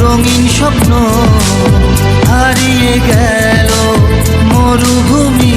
রঙিন স্বপ্ন হারিয়ে গেল মরুভূমি।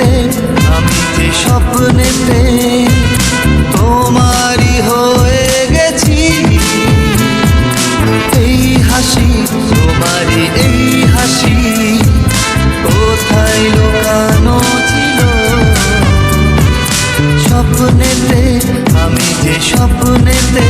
স্বপ্নেতে আমি যে স্বপ্নেতে, তোমারই হয়ে গেছি। এই হাসি, তোমারই এই হাসি, কোথায় লুকানো ছিল? স্বপ্নেতে, আমি যে স্বপ্নেতে